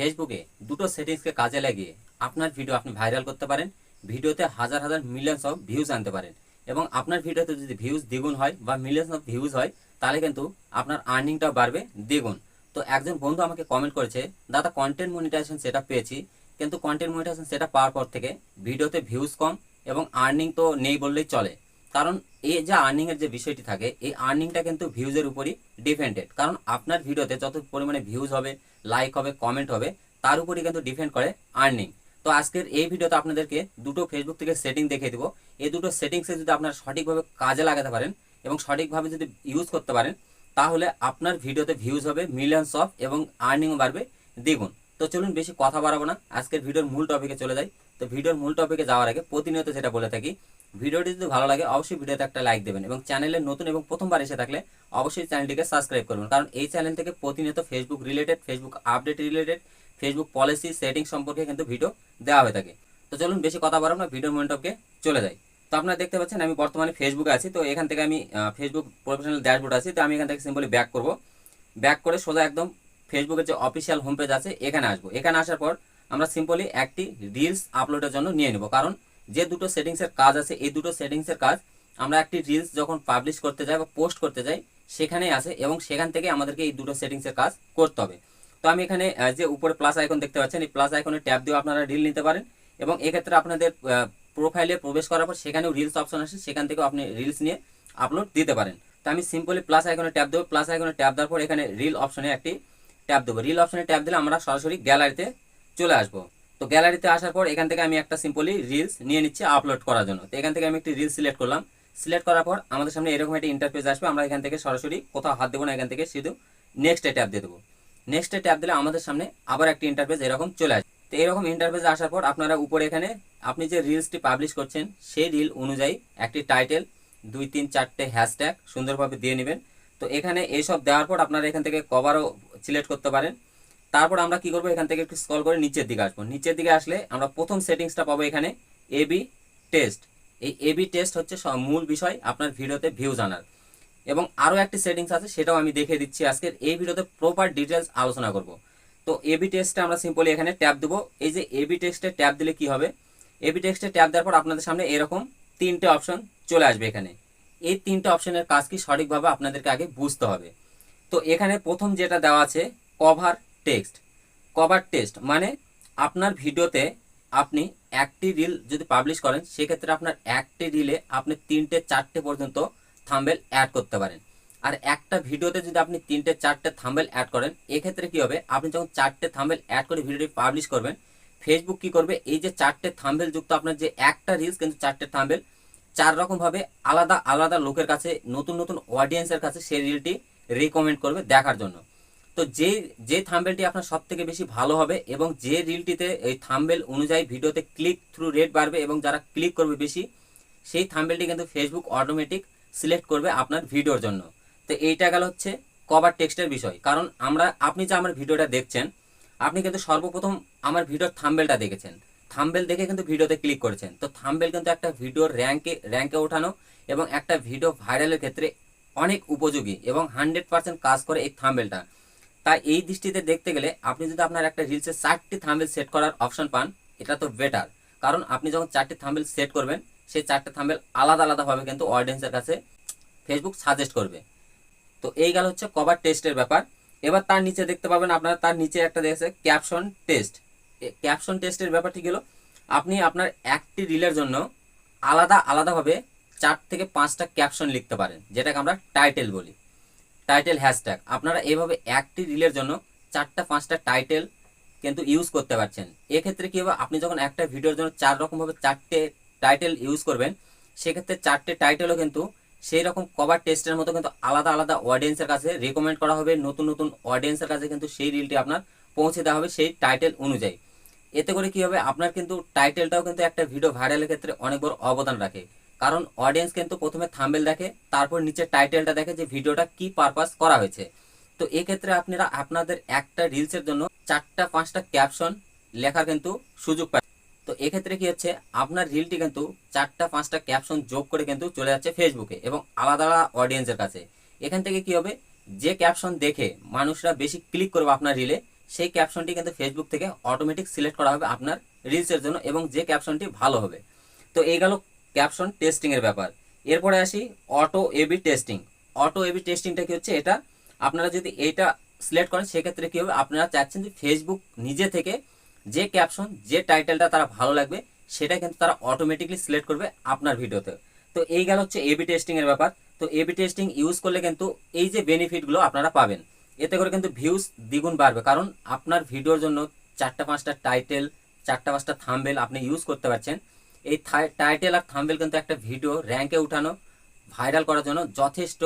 ফেসবুকে দুটো সেটিংসকে কাজে লাগিয়ে আপনার ভিডিও আপনি ভাইরাল করতে পারেন। ভিডিওতে হাজার হাজার মিলিয়ন্স অফ ভিউজ আনতে পারেন। এবং আপনার ভিডিওতে যদি ভিউজ দ্বিগুণ হয় বা মিলিয়ন্স অফ ভিউজ হয়, তাহলে কিন্তু আপনার আর্নিংটাও বাড়বে দ্বিগুণ। তো একজন বন্ধু আমাকে কমেন্ট করেছে, দাদা কন্টেন্ট মনিটাইজেশন সেটা পেয়েছি, কিন্তু কন্টেন্ট মনিটাইজেশন সেটা পাওয়ার পর থেকে ভিডিওতে ভিউজ কম এবং আর্নিং তো নেই বললেই চলে। কারণ এই যে আর্নিং এর যে বিষয়টি থাকে, এই আর্নিংটা কিন্তু ভিউজের উপরই ডিপেন্ডেড কারণ আপনার ভিডিওতে যত পরিমাণে ভিউজ হবে লাইক হবে কমেন্ট হবে, তার উপরই কিন্তু ডিপেন্ড করে আর্নিং তো আজকের এই ভিডিওতে আপনাদেরকে দুটো ফেসবুক থেকে সেটিং দেখিয়ে দেবো। এই দুটো সেটিংসে যদি আপনারা সঠিকভাবে কাজে লাগাতে পারেন এবং সঠিকভাবে যদি ইউজ করতে পারেন, তাহলে আপনার ভিডিওতে ভিউজ হবে মিলিয়ন্স অফ এবং আর্নিংও বাড়বে। দ্বিগুণ তো চলুন বেশি কথা বাড়াবো না। আজকের ভিডিওর মূল টপিকে চলে যাই। তো ভিডিওর মূল টপিকে যাওয়ার আগে প্রতিনিয়ত যেটা বলে থাকি ভিডিওটি যদি ভালো লাগে, অবশ্যই ভিডিওতে একটা লাইক দেবেন এবং চ্যানেলে নতুন এবং প্রথমবার এসে থাকলে অবশ্যই চ্যানেলটিকে সাবস্ক্রাইব করবেন। কারণ এই চ্যানেল থেকে প্রতিনিয়ত Facebook related Facebook update related Facebook policy setting সম্পর্কে কিন্তু ভিডিও দেওয়া হয়ে থাকে। তো চলুন বেশি কথা বাড়াবো না ভিডিও টপিকে চলে যাই। তো আপনারা দেখতে পাচ্ছেন, আমি বর্তমানে ফেসবুকে আছি। তো এখান থেকে আমি ফেসবুক প্রফেশনাল ড্যাশবোর্ড আছি। তো আমি এখান থেকে সিম্পলি ব্যাক করব। ব্যাক করে সোজা একদম ফেসবুকের যে অফিসিয়াল হোম পেজ আছে, এখানে আসব। এখানে আসার পর আমরা সিম্পলি একটি রিলস আপলোডের জন্য নিয়ে নেব। কারণ যে দুটো সেটিংসের কাজ আছে, এই দুটো সেটিংসের কাজ আমরা একটি রিলস যখন পাবলিশ করতে যাই বা পোস্ট করতে যাই, সেখানেই আসে এবং সেখান থেকে আমাদেরকে এই দুটো সেটিংসের কাজ করতে হবে। তো আমি এখানে যে উপরে প্লাস আইকন দেখতে পাচ্ছেন, এই প্লাস আইকনে ট্যাপ দিয়ে আপনারা রিল নিতে পারেন এবং এক্ষেত্রে আপনাদের প্রোফাইলে প্রবেশ করার পর সেখানেও রিলস অপশন আসে, সেখান থেকেও আপনি রিলস নিয়ে আপলোড দিতে পারেন। তো আমি সিম্পলি প্লাস আইকনে ট্যাপ দেবো প্লাস আইকনে ট্যাপ দেওয়ার পর এখানে রিল অপশনে একটি ট্যাপ দেবো। রিল অপশনে ট্যাপ দিলে আমরা সরাসরি গ্যালারিতে চলে আসব। তো গ্যালারিতে আসার পর এখান থেকে আমি একটা সিম্পলি রিলস নিয়ে নিচ্ছি আপলোড করার জন্য। তো এখান থেকে আমি একটি রিল সিলেক্ট করলাম। সিলেক্ট করার পর আমাদের সামনে এরকম একটা ইন্টারফেস আসবে, আমরা এখান থেকে সরাসরি কোথাও হাত দেবো না, এখান থেকে শুধু নেক্সটে ট্যাপ দিয়ে দেবো। নেক্সটে ট্যাপ দিলে আমাদের সামনে আবার একটি ইন্টারফেস এরকম চলে আসবে। তো এরকম ইন্টারফেস আসার পর আপনারা উপরে এখানে আপনি যে রিলসটি পাবলিশ করছেন, সেই রিল অনুযায়ী একটি টাইটেল দুই, তিন, চারটে হ্যাশট্যাগ সুন্দরভাবে দিয়ে নেবেন। তো এখানে এইসব দেওয়ার পর আপনারা এখান থেকে কভারও সিলেক্ট করতে পারেন। তারপর আমরা কি করব? এখান থেকে একটু স্কল করে নিচের দিকে আসব। নিচের দিকে আসলে আমরা প্রথম সেটিংসটা পাবো এখানে এবি টেস্ট এই এবি টেস্ট হচ্ছে মূল বিষয় আপনার ভিডিওতে ভিউজ আনার। এবং আরও একটি সেটিংস আছে, সেটাও আমি দেখে দিচ্ছি আজকের। এই ভিডিওতে প্রপার ডিটেলস আলোচনা করব। তো এবি টেস্টে আমরা সিম্পলি এখানে ট্যাপ দেবো। এই যে এবি টেক্সটে ট্যাপ দিলে কি হবে? এবি টেক্সটে ট্যাপ দেওয়ার পর আপনাদের সামনে এরকম তিনটে অপশন চলে আসবে এখানে। এই তিনটে অপশনের কাজ কি সঠিকভাবে আপনাদেরকে আগে বুঝতে হবে। তো এখানে প্রথম যেটা দেওয়া আছে কভার টেক্সট, কভার টেক্সট মানে আপনার ভিডিওতে আপনি একটি রিল যদি পাবলিশ করেন, সেক্ষেত্রে আপনার একটি রিলে আপনি তিনটে, চারটে পর্যন্ত থাম্বেল অ্যাড করতে পারেন। আর একটা ভিডিওতে যদি আপনি তিনটে, চারটে থাম্বেল অ্যাড করেন, এক্ষেত্রে কি হবে? আপনি যখন চারটে থাম্বেল অ্যাড করে ভিডিওটি পাবলিশ করবেন ফেসবুক কি করবে? এই যে চারটে থাম্বেল যুক্ত আপনার যে একটা রিলস কিন্তু চারটে থাম্বেল চার রকমভাবে আলাদা আলাদা লোকের কাছে, নতুন নতুন অডিয়েন্সের কাছে সেই রিলটি রিকমেন্ড করবে দেখার জন্য। তো যে যে থাম্বেলটি আপনার সব থেকে বেশি ভালো হবে এবং যে রিলটিতে এই থাম্বেল অনুযায়ী ভিডিওতে ক্লিক থ্রু রেট বাড়বে এবং যারা ক্লিক করবে বেশি, সেই থাম্বেলটি কিন্তু ফেসবুক অটোমেটিক সিলেক্ট করবে আপনার ভিডিওর জন্য। তো এইটা গেল হচ্ছে কভার টেক্সটের বিষয়। কারণ আমরা, আপনি যে আমার ভিডিওটা দেখছেন, আপনি কিন্তু সর্বপ্রথম আমার ভিডিওর থাম্বেলটা দেখেছেন। থাম্বেল দেখে কিন্তু ভিডিওতে ক্লিক করেছেন। তো থাম্বেল কিন্তু একটা ভিডিওর র্যাঙ্কে র্যাঙ্কে ওঠানো এবং একটা ভিডিও ভাইরালের ক্ষেত্রে অনেক উপযোগী এবং হান্ড্রেড পার্সেন্ট কাজ করে এই থাম্বেলটা। তাই এই দৃষ্টিতে দেখতে গেলে আপনি যদি আপনার একটা রিলসে চারটি থাম্বেল সেট করার অপশন পান, এটা তো বেটার কারণ আপনি যখন চারটি থাম্বেল সেট করবেন, সেই চারটে থাম্বেল আলাদা আলাদাভাবে কিন্তু অডিয়েন্সের কাছে ফেসবুক সাজেস্ট করবে। তো এই গেল হচ্ছে কভার টেস্টের ব্যাপার। এবার তার নিচে দেখতে পাবেন আপনারা, তার নিচে একটা দেখেছে ক্যাপশন টেস্ট ক্যাপশন টেস্টের ব্যাপারটি গেল আপনি আপনার একটি রিলের জন্য আলাদা আলাদাভাবে চার থেকে পাঁচটা ক্যাপশন লিখতে পারেন, যেটাকে আমরা টাইটেল বলি। Title hashtag. আপনারা এভাবে একটি রিলের জন্য চারটা, পাঁচটা টাইটেল কিন্তু ইউজ করতে পারছেন। এক্ষেত্রে কি হবে? আপনি যখন একটা ভিডিওর জন্য চার রকমভাবে চারটে টাইটেল ইউজ করবেন, সেক্ষেত্রে চারটে টাইটেলও কিন্তু সেই রকম কভার টেস্টের মতো কিন্তু আলাদা আলাদা অডিয়েন্সের কাছে রেকমেন্ড করা হবে। নতুন নতুন অডিয়েন্সের কাছে কিন্তু সেই রিলটি আপনার পৌঁছে দেওয়া হবে সেই টাইটেল অনুযায়ী। এতে করে কি হবে? আপনার কিন্তু টাইটেলটাও কিন্তু একটা ভিডিও ভাইরালের ক্ষেত্রে অনেক বড় অবদান রাখে। কারণ অডিয়েন্স কিন্তু প্রথমে থাম্বেল দেখে, তারপর নিচে টাইটেলটা দেখে যে ভিডিওটা কি পারপাস করা হয়েছে। তো এক্ষেত্রে আপনারা, আপনাদের একটা রিলসের জন্য চারটা, পাঁচটা ক্যাপশন লেখার কিন্তু সুযোগ পায়। তো এক্ষেত্রে কি হচ্ছে, আপনার রিলটি কিন্তু চারটা, পাঁচটা ক্যাপশন যোগ করে কিন্তু চলে যাচ্ছে ফেসবুকে এবং আলাদা আলাদা অডিয়েন্সের কাছে। এখান থেকে কি হবে, যে ক্যাপশন দেখে মানুষরা বেশি ক্লিক করবে আপনার রিলে সেই ক্যাপশনটি কিন্তু ফেসবুক থেকে অটোমেটিক সিলেক্ট করা হবে আপনার রিলসের জন্য এবং যে ক্যাপশনটি ভালো হবে। তো এই গেল ক্যাপশন টেস্টিংয়ের ব্যাপার। এরপরে আসি auto AB testing auto AB টেস্টিংটা কি হচ্ছে? এটা আপনারা যদি এইটা সিলেক্ট করেন, সেক্ষেত্রে কি হবে? আপনারা চাচ্ছেন যে ফেসবুক নিজে থেকে যে ক্যাপশন যে টাইটেলটা তারা ভালো লাগবে, সেটা কিন্তু তারা অটোমেটিকলি সিলেক্ট করবে আপনার ভিডিওতে। তো এই গেল হচ্ছে এবি টেস্টিং এর ব্যাপার। তো এবি টেস্টিং ইউজ করলে কিন্তু এই যে বেনিফিটগুলো আপনারা পাবেন। এতে করে কিন্তু ভিউজ দ্বিগুণ বাড়বে। কারণ আপনার ভিডিওর জন্য চারটা পাঁচটা টাইটেল চারটা পাঁচটা থাম্বেল আপনি ইউজ করতে পারছেন। এই টাইটেল আর থাম্বেল কিন্তু একটা ভিডিও র্যাঙ্কে উঠানো ভাইরাল করার জন্য যথেষ্ট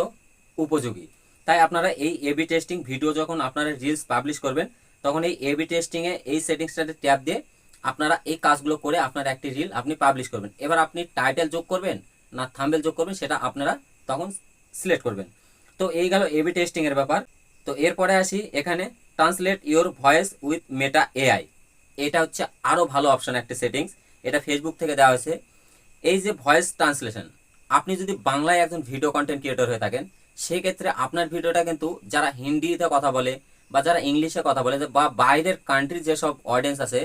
উপযোগী। তাই আপনারা এই এবি টেস্টিং ভিডিও যখন আপনারা রিলস পাবলিশ করবেন, তখন এই এবি টেস্টিংয়ে এই সেটিংসটাতে ট্যাপ দিয়ে আপনারা এই কাজগুলো করে আপনার একটি রিল আপনি পাবলিশ করবেন। এবার আপনি টাইটেল যোগ করবেন না থাম্বেল যোগ করবেন, সেটা আপনারা তখন সিলেক্ট করবেন। তো এই গেল এবি টেস্টিং এর ব্যাপার। তো এরপরে আসি এখানে translate your voice with Meta AI এটা হচ্ছে আরও ভালো অপশন একটা সেটিংস এটা ফেসবুক থেকে দেওয়া হয়েছে। এই যে ভয়েস ট্রান্সলেশন আপনি যদি বাংলায় একজন ভিডিও কন্টেন্ট ক্রিয়েটর হয়ে থাকেন সেই ক্ষেত্রে আপনার ভিডিওটা কিন্তু যারা হিন্দিতে কথা বলে বা যারা ইংলিশে কথা বলে বা বাইরের কান্ট্রির যেসব অডিয়েন্স আছে,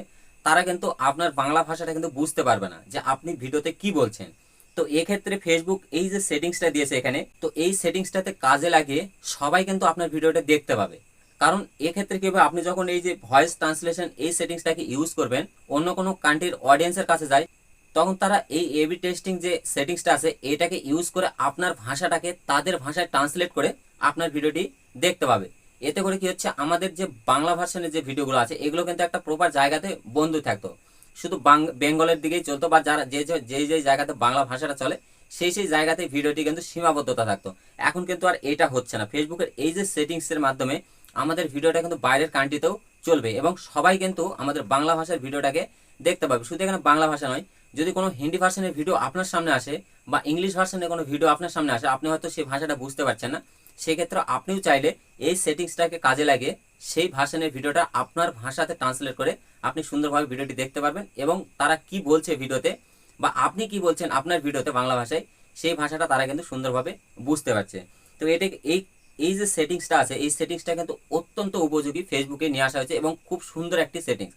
তারা কিন্তু আপনার বাংলা ভাষাটা কিন্তু বুঝতে পারবে না যে আপনি ভিডিওতে কি বলছেন। তো এক্ষেত্রে ফেসবুক এই যে সেটিংসটা দিয়েছে এখানে, তো এই সেটিংসটাতে কাজে লাগিয়ে সবাই কিন্তু আপনার ভিডিওটা দেখতে পাবে। কারণ এক্ষেত্রে কি হবে? আপনি যখন এই যে ভয়েস ট্রান্সলেশন এই সেটিংসটাকে ইউজ করবেন, অন্য কোনো কান্ট্রির অডিয়েন্সের কাছে যায়, তখন তারা এই এবি টেস্টিং যে সেটিংসটা আছে, এটাকে ইউজ করে আপনার ভাষাটাকে তাদের ভাষায় ট্রান্সলেট করে আপনার ভিডিওটি দেখতে পাবে। এতে করে কি হচ্ছে? আমাদের যে বাংলা ভার্সনের যে ভিডিওগুলো আছে, এগুলো কিন্তু একটা প্রপার জায়গাতে বন্ধু থাকতো। শুধু বেঙ্গলের দিকেই চলতো বা যারা যে যে- যে যে জায়গাতে বাংলা ভাষাটা চলে, সেই সেই জায়গাতে ভিডিওটি কিন্তু সীমাবদ্ধতা থাকতো। এখন কিন্তু আর এটা হচ্ছে না। ফেসবুকের এই যে সেটিংসের মাধ্যমে আমাদের ভিডিওটা কিন্তু বাইরের কান্ট্রিতেও চলবে এবং সবাই কিন্তু আমাদের বাংলা ভাষার ভিডিওটাকে দেখতে পাবে। শুধু এখানে বাংলা ভাষা নয়, যদি কোনো হিন্দি ভার্সনের ভিডিও আপনার সামনে আসে বা ইংলিশ ভার্সনের কোনো ভিডিও আপনার সামনে আসে, আপনি হয়তো সেই ভাষাটা বুঝতে পারছেন না, সেক্ষেত্রে আপনিও চাইলে এই সেটিংসটাকে কাজে লাগে সেই ভার্সনের ভিডিওটা আপনার ভাষাতে ট্রান্সলেট করে আপনি সুন্দরভাবে ভিডিওটি দেখতে পারবেন এবং তারা কি বলছে ভিডিওতে বা আপনি কি বলছেন আপনার ভিডিওতে বাংলা ভাষায়, সেই ভাষাটা তারা কিন্তু সুন্দরভাবে বুঝতে পারছে। তো এটা এই এই যে সেটিংসটা আছে, এই সেটিংসটা কিন্তু অত্যন্ত উপযোগী ফেসবুকে নিয়ে আসা হয়েছে এবং খুব সুন্দর একটি সেটিংস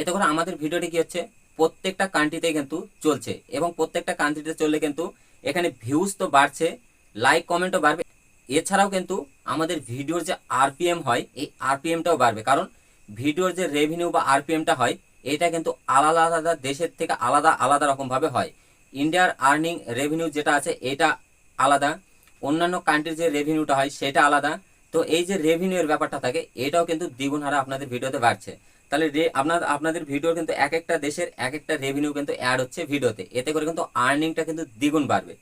এতে করে আমাদের ভিডিওটি কি হচ্ছে? প্রত্যেকটা কান্ট্রিতে কিন্তু চলছে এবং প্রত্যেকটা কান্ট্রিতে চললে কিন্তু এখানে ভিউজ তো বাড়ছে লাইক কমেন্টও বাড়বে। এছাড়াও কিন্তু আমাদের ভিডিওর যে আরপিএম হয়, এই আরপিএমটাও বাড়বে। কারণ ভিডিওর যে রেভিনিউ বা আরপিএমটা হয়, এটা কিন্তু আলাদা আলাদা দেশের থেকে আলাদা আলাদা রকমভাবে হয়। ইন্ডিয়ার আর্নিং রেভিনিউ যেটা আছে, এটা আলাদা। অন্যান্য কান্ট্রির যে রেভিনিউটা হয় সেটা আলাদা। তো এই যে রেভিনিউর ব্যাপারটা থাকে, এটাও কিন্তু দ্বিগুণ হারে আপনাদের ভিডিওতে বাড়ছে। তাহলে আপনার, আপনাদের ভিডিওর কিন্তু এক একটা দেশের এক একটা রেভিনিউ কিন্তু অ্যাড হচ্ছে ভিডিওতে। এতে করে কিন্তু আর্নিংটা কিন্তু দ্বিগুণ বাড়বে।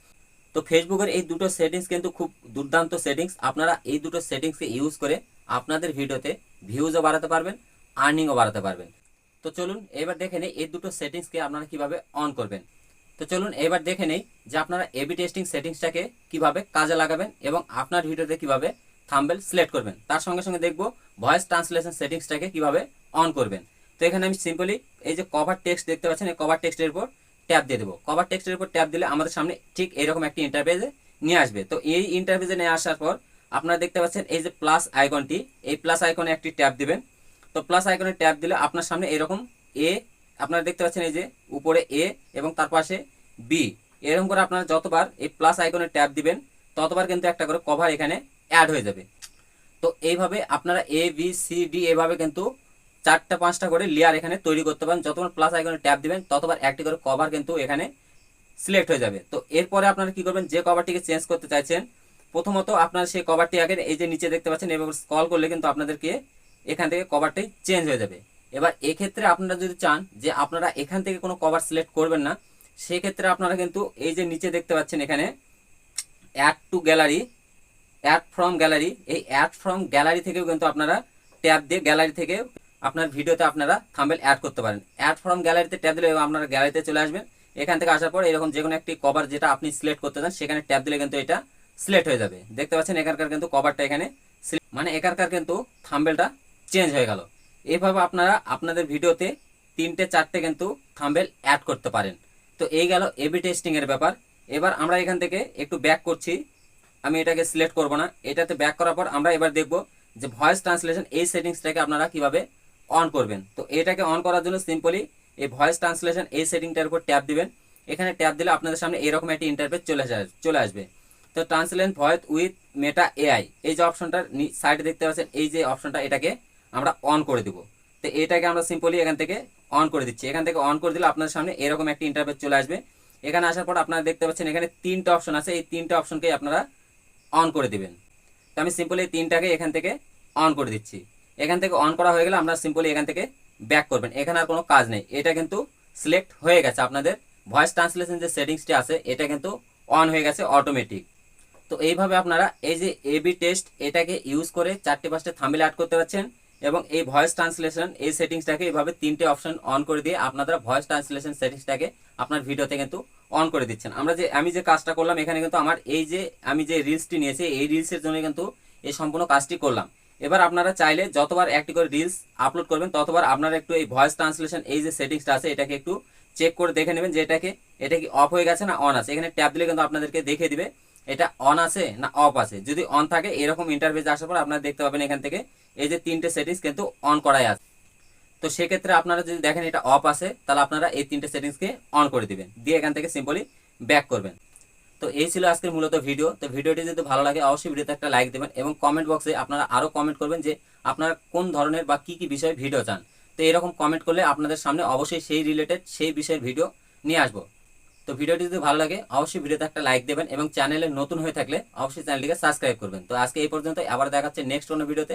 তো ফেসবুকের এই দুটো সেটিংস কিন্তু খুব দুর্দান্ত সেটিংস আপনারা এই দুটো সেটিংসকে ইউজ করে আপনাদের ভিডিওতে ভিউজও বাড়াতে পারবেন আর্নিংও বাড়াতে পারবেন। তো চলুন, এবার দেখে নেই এই দুটো সেটিংসকে আপনারা কীভাবে অন করবেন। তো চলুন এবার দেখে নেই যে আপনারা এবি টেস্টিং সেটিংসটাকে কীভাবে কাজে লাগাবেন এবং আপনার ভিডিওতে কীভাবে থাম্বেল সিলেক্ট করবেন। তার সঙ্গে সঙ্গে দেখব ভয়েস ট্রান্সলেশন সেটিংসটাকে কীভাবে অন করবেন। তো এখানে আমি সিম্পলি এই যে কভার টেক্সট দেখতে পাচ্ছেন, এই কভার টেক্সটের উপর ট্যাপ দিয়ে দেবো। কভার টেক্সটের উপর ট্যাপ দিলে আমাদের সামনে ঠিক এরকম একটি ইন্টারভেজে নিয়ে আসবে। তো এই ইন্টারভেজে নিয়ে আসার পর আপনারা দেখতে পাচ্ছেন এই যে প্লাস আইকনটি এই প্লাস আইকনে একটি ট্যাপ দিবেন। তো প্লাস আইকনে ট্যাপ দিলে আপনার সামনে এরকম এ আপনারা দেখতে পাচ্ছেন এই যে উপরে এ এবং তার পাশে বি এরকম করে আপনারা যতবার এই প্লাস আইকনে ট্যাপ দিবেন, ততবার কিন্তু একটা করে কভার এখানে অ্যাড হয়ে যাবে। তো এইভাবে আপনারা এ বি সি ডি এভাবে কিন্তু চারটা, পাঁচটা করে লেয়ার এখানে তৈরি করতে পারেন। যতবার প্লাস আইকনে ট্যাপ দিবেন, ততবার একটি করে কভার কিন্তু এখানে সিলেক্ট হয়ে যাবে। তো এরপরে আপনারা কি করবেন, যে কভারটিকে চেঞ্জ করতে চাইছেন, প্রথমত আপনারা সেই কভারটি আগে এই যে নিচে দেখতে পাচ্ছেন এবার স্ক্রল করলে কিন্তু আপনাদেরকে এখান থেকে কভারটি চেঞ্জ হয়ে যাবে। এবার এক্ষেত্রে আপনারা যদি চান যে আপনারা এখান থেকে কোনো কভার সিলেক্ট করবেন না সেক্ষেত্রে আপনারা কিন্তু এই যে নিচে দেখতে পাচ্ছেন এখানে add to gallery add from gallery এই অ্যাড ফ্রম গ্যালারি থেকেও কিন্তু আপনারা ট্যাব দিয়ে গ্যালারি থেকে আপনার ভিডিওতে আপনারা থাম্বেল অ্যাড করতে পারেন। অ্যাড ফ্রম গ্যালারিতে ট্যাব দিলে আপনারা গ্যালারিতে চলে আসবেন। এখান থেকে আসার পর এরকম যে কোনো একটি কভার যেটা আপনি সিলেক্ট করতে চান, সেখানে ট্যাব দিলে কিন্তু এটা সিলেক্ট হয়ে যাবে। দেখতে পাচ্ছেন এখানকার কিন্তু কভারটা এখানে মানে এখানকার কিন্তু থাম্বেলটা চেঞ্জ হয়ে গেল। এইভাবে আপনারা আপনাদের ভিডিওতে তিনটে, চারটে কিন্তু থাম্বেল অ্যাড করতে পারেন। তো এই গেল এবি টেস্টিং এর ব্যাপার। এবার আমরা এখান থেকে একটু ব্যাক করছি। আমি এটাকে সিলেক্ট করব না। এটাতে ব্যাক করার পর আমরা এবার দেখব যে ভয়েস ট্রান্সলেশন এই সেটিংসটাকে আপনারা কীভাবে অন করবেন। তো এটাকে অন করার জন্য সিম্পলি এই ভয়েস ট্রান্সলেশন এই সেটিংটার উপর ট্যাপ দিবেন। এখানে ট্যাপ দিলে আপনাদের সামনে এরকম একটি ইন্টারফেস চলে চলে আসবে। তো translate voice with Meta AI এই যে অপশনটার সাইডে দেখতে পাচ্ছেন, এই যে অপশনটা এটাকে আমরা অন করে দিব। তো এটাকে আমরা সিম্পলি এখান থেকে অন করে দিচ্ছি। এখান থেকে অন করে দিলে আপনার সামনে এরকম একটি ইন্টারফেস চলে আসবে। এখানে আসার পর আপনারা দেখতে পাচ্ছেন এখানে তিনটা অপশন আছে। এই তিনটা অপশনকে আপনারা অন করে দিবেন। তো আমি সিম্পলি এই তিনটাকে এখান থেকে অন করে দিচ্ছি। এখান থেকে অন করা হয়ে গেলে আমরা সিম্পলি এখান থেকে ব্যাক করবেন। এখানে আর কোনো কাজ নেই। এটা কিন্তু সিলেক্ট হয়ে গেছে। আপনাদের ভয়েস ট্রান্সলেশন যে সেটিংসটি আছে, এটা কিন্তু অন হয়ে গেছে অটোমেটিক তো এইভাবে আপনারা এই যে এবি টেস্ট এটাকে ইউজ করে চারটে পাঁচটা থাম্বেল অ্যাড করতে পারছেন। এবং এই ভয়েস ট্রান্সলেশন এই সেটিংসটাকে এইভাবে তিনটে অপশন অন করে দিয়ে আপনারা ভয়েস ট্রান্সলেশন সেটিংসটাকে আপনার ভিডিওতে কিন্তু অন করে দিচ্ছেন। আমরা যে, আমি যে কাজটা করলাম, এখানে কিন্তু আমার এই যে, আমি যে রিলসটি নিয়েছি, এই রিলসের জন্য কিন্তু এই সম্পূর্ণ কাজটি করলাম। এবার আপনারা চাইলে যতবার একটি করে রিলস আপলোড করবেন, ততবার আপনারা একটু এই ভয়েস ট্রান্সলেশন এই যে সেটিংসটা আছে, এটাকে একটু চেক করে দেখে নেবেন যে এটাকে, এটা কি অফ হয়ে গেছে না অন আছে। এখানে ট্যাপ দিলে কিন্তু আপনাদেরকে দেখে দিবে, এটা অন আছে না অফ আছে। যদি অন থাকে, এরকম ইন্টারফেস আসার পর আপনারা দেখতে পাবেন এখান থেকে এই যে তিনটে সেটিংস কিন্তু অন করাই আছে। তো সেক্ষেত্রে আপনারা যদি দেখেন এটা অফ আছে, তাহলে আপনারা এই তিনটে সেটিংসকে অন করে দিবেন। দিয়ে এখান থেকে সিম্পলি ব্যাক করবেন। তো এই ছিল আজকের মূলত ভিডিও তো ভিডিওটি যদি ভালো লাগে, অবশ্যই ভিডিওতে একটা লাইক দেবেন এবং কমেন্ট বক্সে আপনারা আরও কমেন্ট করবেন যে আপনারা কোন ধরনের বা কি কি বিষয়ে ভিডিও চান। তো এরকম কমেন্ট করলে আপনাদের সামনে অবশ্যই সেই রিলেটেড সেই বিষয়ের ভিডিও নিয়ে আসব। তো ভিডিওটি যদি ভালো লাগে, অবশ্যই ভিডিওতে একটা লাইক দেবেন এবং চ্যানেলে নতুন হয়ে থাকলে অবশ্যই চ্যানেলটিকে সাবস্ক্রাইব করবেন। তো আজকে এই পর্যন্ত আবার দেখাচ্ছে নেক্সট কোনো ভিডিওতে